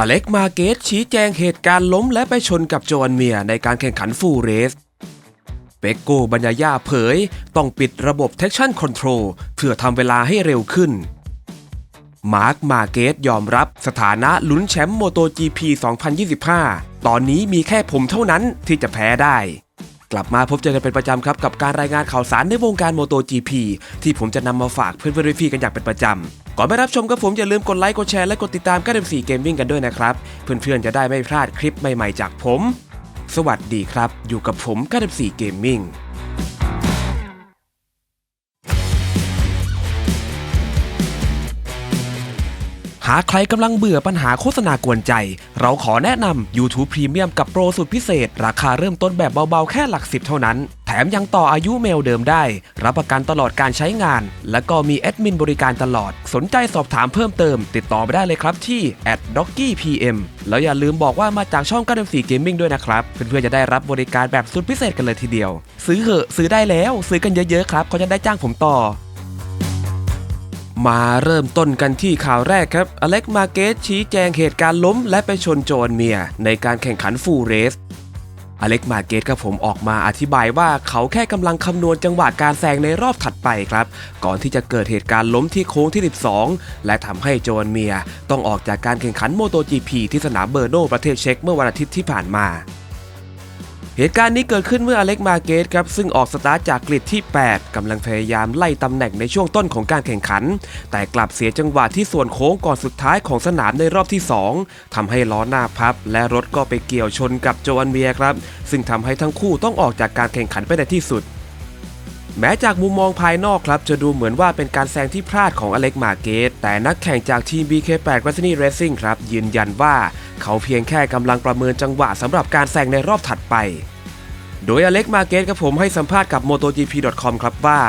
อเล็กมาเกตชี้แจงเหตุการณ์ล้มและไปชนกับโจอันเมียในการแข่งขันฟูเรส เปโกบัญญาย่าเผย ต้องปิดระบบ Traction Control เพื่อทำเวลาให้เร็วขึ้น มาร์คมาเกตยอมรับสถานะลุ้นแชมป์โมโต GP 2025 ตอนนี้มีแค่ผมเท่านั้นที่จะแพ้ได้กลับมาพบเจอกันเป็นประจำครับ กับการรายงานข่าวสารในวงการโมโต GP ที่ผมจะนำมาฝากเพื่อนๆพี่ๆกันอย่างเป็นประจำ ก่อนไปรับชมก็ผมอย่าลืมกดไลค์กดแชร์และกดติดตามก้าเดมสี่เกมวิ่งกันด้วยนะครับ เพื่อนๆจะได้ไม่พลาดคลิปใหม่ๆจากผม สวัสดีครับ อยู่กับผมก้าเดมสี่เกมมิ่งหากใครกำลังเบื่อปัญหาโฆษณากวนใจ เราขอแนะนำ YouTube Premium กับโปรสุดพิเศษ ราคาเริ่มต้นแบบเบาๆ แค่หลักสิบเท่านั้น แถมยังต่ออายุเมลเดิมได้ รับประกันตลอดการใช้งาน และก็มีแอดมินบริการตลอด สนใจสอบถามเพิ่มเติม ติดต่อไปได้เลยครับที่ @doggypm แล้วอย่าลืมบอกว่ามาจากช่องก้า4เกมมิ่งด้วยนะครับ เพื่อนๆจะได้รับบริการแบบสุดพิเศษกันเลยทีเดียว ซื้อเหอะซื้อได้แล้ว ซื้อกันเยอะๆครับเขาจะได้จ้างผมต่อมาเริ่มต้นกันที่ข่าวแรกครับ อเล็กมาเกตชี้แจงเหตุการณ์ล้มและไปชนโจนเมีย ในการแข่งขันฟูลเรส อเล็กมาเกตกับผมออกมาอธิบายว่าเขาแค่กำลังคำนวณจังหวะการแซงในรอบถัดไปครับ ก่อนที่จะเกิดเหตุการณ์ล้มที่โค้งที่ 12 และทำให้โจนเมีย ต้องออกจากการแข่งขันโมโต GP ที่สนามเบอร์โนประเทศเช็กเมื่อวันอาทิตย์ที่ผ่านมา เหตุการณ์นี้เกิดขึ้นเมื่ออเล็กมาเกตครับซึ่งออกสตาร์ทจากกริดที่ 8กำลังพยายามไล่ตำแหน่งในช่วงต้นของการแข่งขัน แต่กลับเสียจังหวะที่ส่วนโค้งก่อนสุดท้ายของสนามในรอบที่ 2ทำให้ล้อหน้าพับ และรถก็ไปเกี่ยวชนกับโจอันเมียครับ ซึ่งทำให้ทั้งคู่ต้องออกจากการแข่งขันไปในที่สุด แม้จากมุมมองภายนอกครับ จะดูเหมือนว่าเป็นการแซงที่พลาดของอเล็กมาเกต แต่นักแข่งจากทีม BK8 r a c i n y Racing ครับ ยืนยันว่าเขาเพียงแค่กำลังประเมินจังหวะสำหรับการแซงในรอบถัดไป โดยอเล็กมาเกตกับผมให้สัมภาษณ์กับ MotoGP.com ครับว่า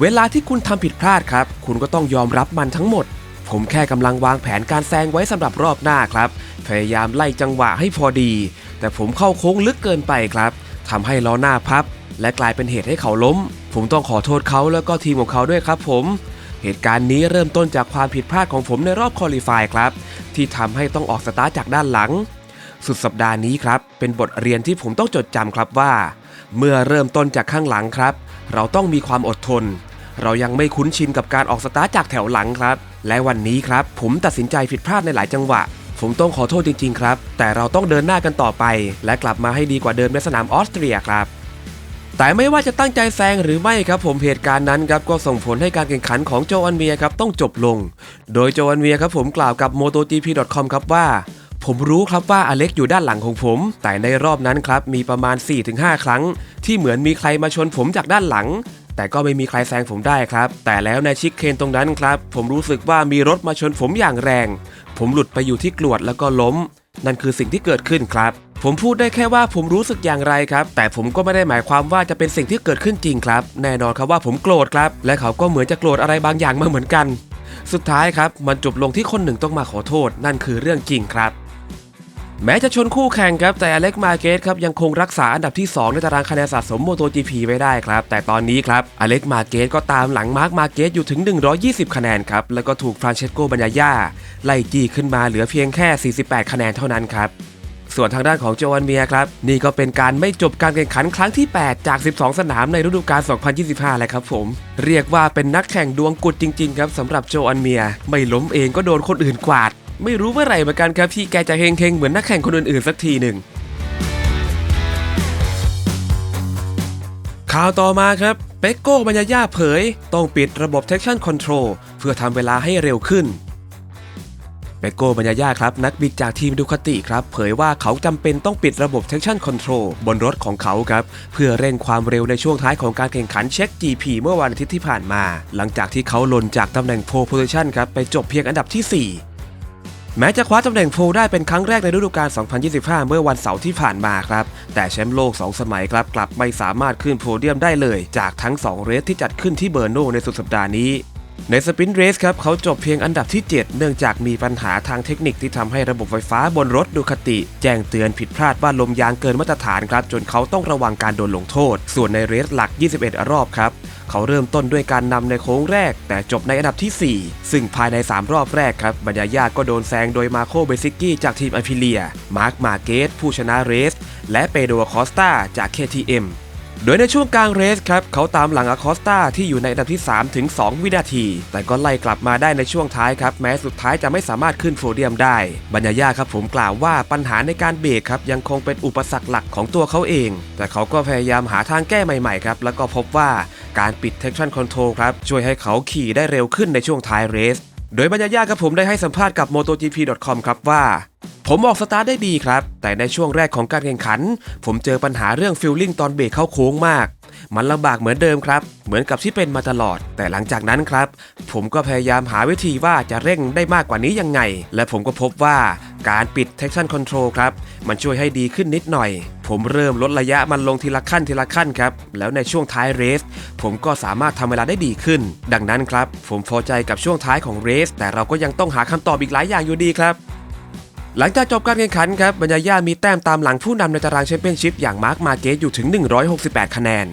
เวลาที่คุณทำผิดพลาดครับ คุณก็ต้องยอมรับมันทั้งหมด ผมแค่กำลังวางแผนการแซงไว้สำหรับรอบหน้าครับ พยายามไล่จังหวะให้พอดี แต่ผมเข้าโค้งลึกเกินไปครับทำให้ล้อหน้าพับ และกลายเป็นเหตุให้เขาล้ม ผมต้องขอโทษเขาแล้วก็ทีมของเขาด้วยครับผม เหตุการณ์นี้เริ่มต้นจากความผิดพลาดของผมในรอบคอลี่ฟายครับ ที่ทำให้ต้องออกสตาร์จากด้านหลัง สุดสัปดาห์นี้ครับ เป็นบทเรียนที่ผมต้องจดจำครับว่า เมื่อเริ่มต้นจากข้างหลังครับ เราต้องมีความอดทน เรายังไม่คุ้นชินกับการออกสตาร์จากแถวหลังครับ และวันนี้ครับผมตัดสินใจผิดพลาดในหลายจังหวะผมต้องขอโทษจริงๆครับ แต่เราต้องเดินหน้ากันต่อไป และกลับมาให้ดีกว่าเดิมในสนามออสเตรียครับ แต่ไม่ว่าจะตั้งใจแซงหรือไม่ครับผมเหตุการณ์นั้นครับก็ส่งผลให้การแข่งขันของโจอันเมียครับต้องจบลง โดยโจอันเมียครับผมกล่าวกับ MotoGP.com ครับว่า ผมรู้ครับว่าอเล็กอยู่ด้านหลังของผม แต่ในรอบนั้นครับมีประมาณ 4-5 ครั้ง ที่เหมือนมีใครมาชนผมจากด้านหลัง แต่ก็ไม่มีใครแซงผมได้ครับ แต่แล้วในชิคเคนตรงนั้นครับ ผมรู้สึกว่ามีรถมาชนผมอย่างแรง ผมหลุดไปอยู่ที่กลวดแล้วก็ล้ม นั่นคือสิ่งที่เกิดขึ้นครับผมพูดได้แค่ว่าผมรู้สึกอย่างไรครับ แต่ผมก็ไม่ได้หมายความว่าจะเป็นสิ่งที่เกิดขึ้นจริงครับ แน่นอนครับว่าผมโกรธครับ และเขาก็เหมือนจะโกรธอะไรบางอย่างมาเหมือนกัน สุดท้ายครับ มันจบลงที่คนหนึ่งต้องมาขอโทษ นั่นคือเรื่องจริงครับ แม้จะชนคู่แข่งครับ แต่อเล็กมาเกตครับยังคงรักษาอันดับที่ 2 ในตารางคะแนนสะสม MotoGP ไว้ได้ครับ แต่ตอนนี้ครับอเล็กมาเกตก็ตามหลังมาร์คมาเกตอยู่ถึง 120 คะแนนครับ แล้วก็ถูกฟรานเชสโกบัญญาไล่จี้ขึ้นมาเหลือเพียงแค่ 48 คะแนนเท่านั้นครับ ส่วนทางด้านของโจวันเมียครับ นี่ก็เป็นการไม่จบการแข่งขันครั้งที่ 8 จาก 12 สนามในฤดูกาล 2025 แล้วครับผม เรียกว่าเป็นนักแข่งดวงกุดจริงๆครับสำหรับโจอันเมีย ไม่ล้มเองก็โดนคนอื่นกวาด ไม่รู้เมื่อไหร่เหมือนกันครับที่แกจะเฮงๆเหมือนนักแข่งคนอื่นๆสักทีหนึ่งข่าวต่อมาครับเปกโก้บัญญาย่าเผย ต้องปิดระบบ Traction Control เพื่อทำเวลาให้เร็วขึ้น เปโก้บัญญายาครับ นักบิดจากทีมดูคาติครับ เผยว่าเขาจำเป็นต้องปิดระบบ Traction Control บนรถของเขาครับ เพื่อเร่งความเร็วในช่วงท้ายของการแข่งขันเช็ค GP เมื่อวันอาทิตย์ที่ผ่านมา หลังจากที่เขาหล่นจากตำแหน่ง Pole Position ครับไปจบเพียงอันดับที่ 4แม้จะคว้าตำแหน่งโพลได้เป็นครั้งแรกในฤดูกาล 2025 เมื่อวันเสาร์ที่ผ่านมาครับ แต่แชมป์โลก 2 สมัยครับกลับไม่สามารถขึ้นโพเดียมได้เลย จากทั้ง 2 เรสที่จัดขึ้นที่เบอร์โนในสุดสัปดาห์นี้ ในสปินเรสครับเขาจบเพียงอันดับที่ 7 เนื่องจากมีปัญหาทางเทคนิคที่ทำให้ระบบไฟฟ้าบนรถดูคติ แจ้งเตือนผิดพลาดว่าลมยางเกินมาตรฐานครับ จนเขาต้องระวังการโดนลงโทษ ส่วนในเรสหลัก 21 รอบครับ เขาเริ่มต้นด้วยการนำในโค้งแรก แต่จบในอันดับที่ 4 ซึ่งภายใน 3 รอบแรกครับบรรยายาก็โดนแซงโดยมาโคเบซิกกี้จากทีมอพิเลีย มาร์คมาเกสผู้ชนะเรส และเปโดคอสตาจาก KTM โดยในช่วงกลางเรสครับเขาตามหลังอคอสตาที่อยู่ในอันดับที่ 3 ถึง 2 วินาที แต่ก็ไล่กลับมาได้ในช่วงท้ายครับ แม้สุดท้ายจะไม่สามารถขึ้นโฟเดียมได้ บรรยายาครับผมกล่าวว่าปัญหาในการเบรกครับยังคงเป็นอุปสรรคหลักของตัวเขาเอง แต่เขาก็พยายามหาทางแก้ใหม่ๆครับแล้วก็พบว่าการปิด traction control ครับช่วยให้เขาขี่ได้เร็วขึ้นในช่วงท้ายเรส โดยบรรยายาครับผมได้ให้สัมภาษณ์กับ MotoGP.com ครับว่า ผมออกสตาร์ทได้ดีครับ แต่ในช่วงแรกของการแข่งขัน ผมเจอปัญหาเรื่องฟิลลิ่งตอนเบรกเข้าโค้งมาก มันลำบากเหมือนเดิมครับ เหมือนกับที่เป็นมาตลอด แต่หลังจากนั้นครับ ผมก็พยายามหาวิธีว่าจะเร่งได้มากกว่านี้ยังไง และผมก็พบว่าการปิด traction control ครับ มันช่วยให้ดีขึ้นนิดหน่อย ผมเริ่มลดระยะมันลงทีละขั้นทีละขั้นครับ แล้วในช่วงท้ายเรส ผมก็สามารถทำเวลาได้ดีขึ้น ดังนั้นครับ ผมพอใจกับช่วงท้ายของเรส แต่เราก็ยังต้องหาคำตอบอีกหลายอย่างอยู่ดีครับ หลังจากจบการแข่งขันครับบรรยายามีแต้มตามหลังผู้นำในตารางแชมเปี้ยนชิพอย่างมาร์คมาเกสอยู่ถึง 168 คะแนน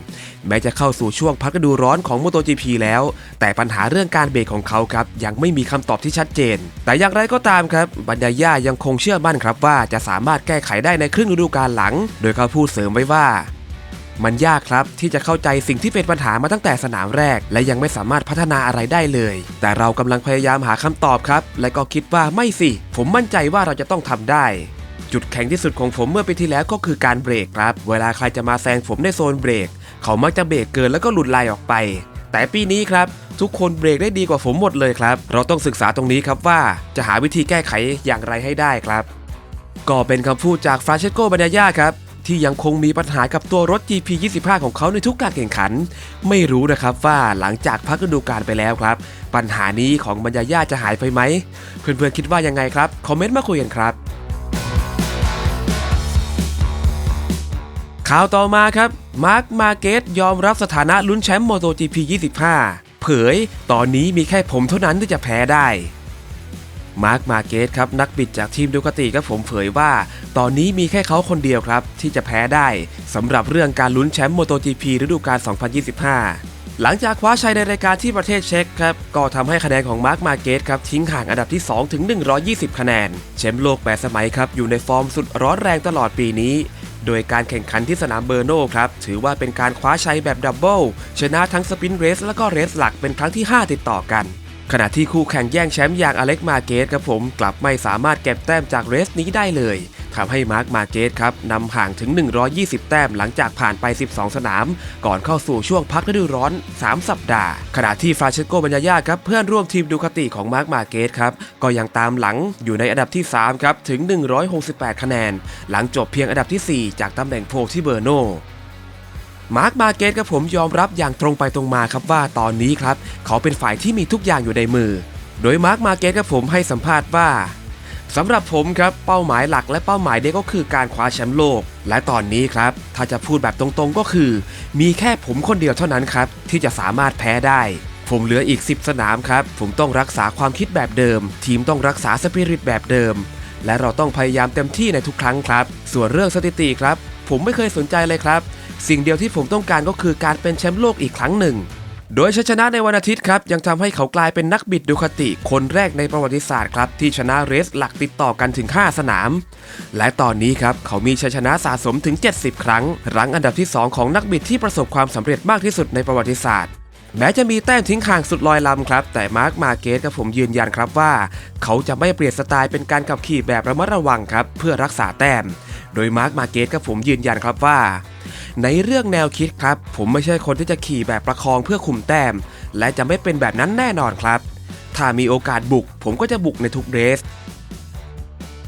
แม้จะเข้าสู่ช่วงพักฤดูร้อนของ MotoGP แล้ว แต่ปัญหาเรื่องการเบรกของเขาครับยังไม่มีคำตอบที่ชัดเจน แต่อย่างไรก็ตามครับบรรยายายังคงเชื่อมั่นครับว่าจะสามารถแก้ไขได้ในครึ่งฤดูกาลหลัง โดยเขาพูดเสริมไว้ว่า มันยากครับที่จะเข้าใจสิ่งที่เป็นปัญหามาตั้งแต่สนามแรก และยังไม่สามารถพัฒนาอะไรได้เลย แต่เรากำลังพยายามหาคำตอบครับ และก็คิดว่าไม่สิ ผมมั่นใจว่าเราจะต้องทำได้ จุดแข็งที่สุดของผมเมื่อปีที่แล้วก็คือการเบรกครับ เวลาใครจะมาแซงผมในโซนเบรก เขามักจะเบรกเกินแล้วก็หลุดลายออกไป แต่ปีนี้ครับทุกคนเบรกได้ดีกว่าผมหมดเลยครับ เราต้องศึกษาตรงนี้ครับว่าจะหาวิธีแก้ไขอย่างไรให้ได้ครับ ก็เป็นคำพูดจากฟรานเชสโกบัญญาครับ ที่ยังคงมีปัญหากับตัวรถ GP 25 ของเขาในทุกการแข่งขัน ไม่รู้นะครับว่าหลังจากพักฤดูกาลไปแล้วครับ ปัญหานี้ของบัญญาจะหายไปไหม เพื่อนๆคิดว่ายังไงครับ คอมเมนต์มาคุยกันครับข่าวต่อมาครับ มาร์ค มาเกตยอมรับสถานะลุ้นแชมป์ MotoGP 25 เผย ตอนนี้มีแค่ผมเท่านั้นที่จะแพ้ได้ มาร์คมาเกตครับนักบิดจากทีมดูคาติครับผมเผยว่า ตอนนี้มีแค่เขาคนเดียวครับ ที่จะแพ้ได้สำหรับเรื่องการลุ้นแชมป์ MotoGP ฤดูกาล 2025 หลังจากคว้าชัยในรายการที่ประเทศเช็กครับ ก็ทำให้คะแนนของมาร์คมาเกตครับทิ้งห่างอันดับที่ 2 ถึง 120 คะแนนแชมป์โลก8สมัยครับอยู่ในฟอร์มสุดร้อนแรงตลอดปีนี้โดยการแข่งขันที่สนามเบอร์โนครับ ถือว่าเป็นการคว้าชัยแบบดับเบิลชนะทั้งสปินเรสและก็เรสหลักเป็นครั้งที่ 5 ติดต่อกัน ขณะที่คู่แข่งแย่งแชมป์อย่างอเล็กมาเกตครับผมกลับไม่สามารถเก็บแต้มจากเรสนี้ได้เลยทำให้มาร์คมาเกตครับนำห่างถึง 120 แต้มหลังจากผ่านไป 12 สนาม ก่อนเข้าสู่ช่วงพักฤดูร้อน 3 สัปดาห์ ขณะที่ฟราเชสโกบัญญาครับเพื่อนร่วมทีมดูคาติของมาร์คมาเกตครับก็ยังตามหลังอยู่ในอันดับที่ 3 ครับ ถึง 168 คะแนน หลังจบเพียงอันดับที่ 4 จากตำแหน่งโพลที่เบอร์โน มาร์คมาเกตกับผมยอมรับอย่างตรงไปตรงมาครับว่าตอนนี้ครับ เขาเป็นฝ่ายที่มีทุกอย่างอยู่ในมือ โดยมาร์คมาเกตกับผมให้สัมภาษณ์ว่าสำหรับผมครับเป้าหมายหลักและเป้าหมายเดียวก็คือการคว้าแชมป์โลก และตอนนี้ครับ ถ้าจะพูดแบบตรงๆก็คือ มีแค่ผมคนเดียวเท่านั้นครับ ที่จะสามารถแพ้ได้ ผมเหลืออีก 10 สนามครับ ผมต้องรักษาความคิดแบบเดิม ทีมต้องรักษาสปิริตแบบเดิม และเราต้องพยายามเต็มที่ในทุกครั้งครับ ส่วนเรื่องสถิติครับ ผมไม่เคยสนใจเลยครับ สิ่งเดียวที่ผมต้องการก็คือการเป็นแชมป์โลกอีกครั้งหนึ่ง โดยชัยชนะในวันอาทิตย์ครับ ยังทำให้เขากลายเป็นนักบิดดูคาติ คนแรกในประวัติศาสตร์ครับ ที่ชนะเรสหลักติดต่อกันถึง 5 สนาม และตอนนี้ครับ เขามีชัยชนะสะสมถึง 70 ครั้ง รั้งอันดับที่ 2 ของนักบิดที่ประสบความสำเร็จมากที่สุดในประวัติศาสตร์แม้จะมีแต้มทิ้งห่างสุดลอยลำครับ แต่มาร์คมาเกสกับผมยืนยันครับว่า เขาจะไม่เปลี่ยนสไตล์เป็นการขับขี่แบบระมัดระวังครับ เพื่อรักษาแต้ม โดยมาร์คมาเกสกับผมยืนยันครับว่า ในเรื่องแนวคิดครับ ผมไม่ใช่คนที่จะขี่แบบประคองเพื่อคุมแต้ม และจะไม่เป็นแบบนั้นแน่นอนครับ ถ้ามีโอกาสบุก ผมก็จะบุกในทุกเรส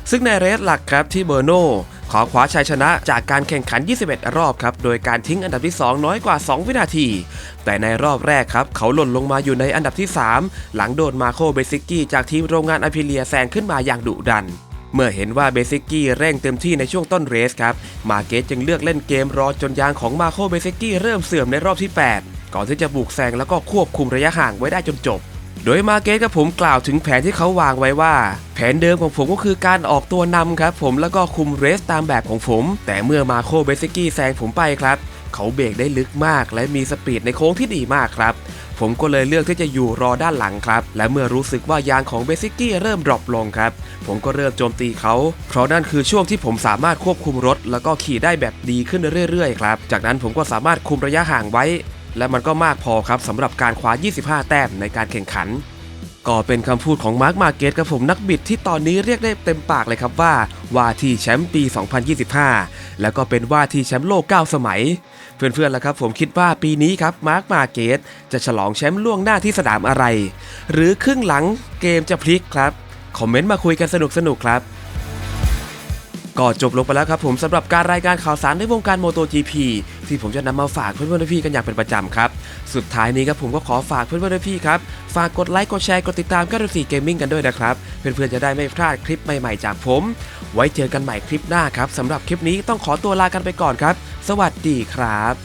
ซึ่งในเรสหลักครับที่เบอร์โนขอคว้าชัยชนะจากการแข่งขัน 21 รอบครับ โดยการทิ้งอันดับที่ 2 น้อยกว่า 2 วินาที แต่ในรอบแรกครับ เขาหล่นลงมาอยู่ในอันดับที่ 3 หลังโดนมาโคเบซิกกี้จากทีมโรงงานอพิเลียแซงขึ้นมาอย่างดุดัน เมื่อเห็นว่าเบซิกกี้เร่งเต็มที่ในช่วงต้นเรสครับ มาเกตจึงเลือกเล่นเกมรอจนยางของมาโคเบซิกกี้เริ่มเสื่อมในรอบที่ 8 ก่อนที่จะบุกแซงแล้วก็ควบคุมระยะห่างไว้ได้จนจบ โดยมาเกตกับผมกล่าวถึงแผนที่เขาวางไว้ว่า แผนเดิมของผมก็คือการออกตัวนำครับผมแล้วก็คุมเรสตามแบบของผม แต่เมื่อมาโคเบสกี้แซงผมไปครับ เขาเบรกได้ลึกมาก และมีสปีดในโค้งที่ดีมากครับ ผมก็เลยเลือกที่จะอยู่รอด้านหลังครับ และเมื่อรู้สึกว่ายางของเบซิกี้เริ่มดรอปลงครับ ผมก็เริ่มโจมตีเขา เพราะนั่นคือช่วงที่ผมสามารถควบคุมรถ แล้วก็ขี่ได้แบบดีขึ้นเรื่อยๆครับ จากนั้นผมก็สามารถคุมระยะห่างไว้ และมันก็มากพอครับสำหรับการคว้า 25 แต้มในการแข่งขันก็เป็นคำพูดของมาร์คมาเกตกับผมนักบิดที่ตอนนี้เรียกได้เต็มปากเลยครับว่า ว่าที่แชมป์ปี 2025 แล้วก็เป็นว่าที่แชมป์โลก 9 สมัย เพื่อนๆล่ะครับผมคิดว่าปีนี้ครับมาร์คมาเกตจะฉลองแชมป์ล่วงหน้าที่สนามอะไร หรือครึ่งหลังเกมจะพลิกครับ คอมเมนต์มาคุยกันสนุกๆครับก็จบลงไปแล้วครับผมสำหรับการรายการข่าวสารในวงการ MotoGP ที่ผมจะนำมาฝากเพื่อนๆพี่ๆกันอย่างเป็นประจำครับ สุดท้ายนี้ครับผมก็ขอฝากเพื่อนๆพี่ๆครับ ฝากกดไลค์กดแชร์กดติดตาม9 4 Gaming กันด้วยนะครับ เพื่อนๆจะได้ไม่พลาดคลิปใหม่ๆจากผม ไว้เจอกันใหม่คลิปหน้าครับสำหรับคลิปนี้ต้องขอตัวลากันไปก่อนครับ สวัสดีครับ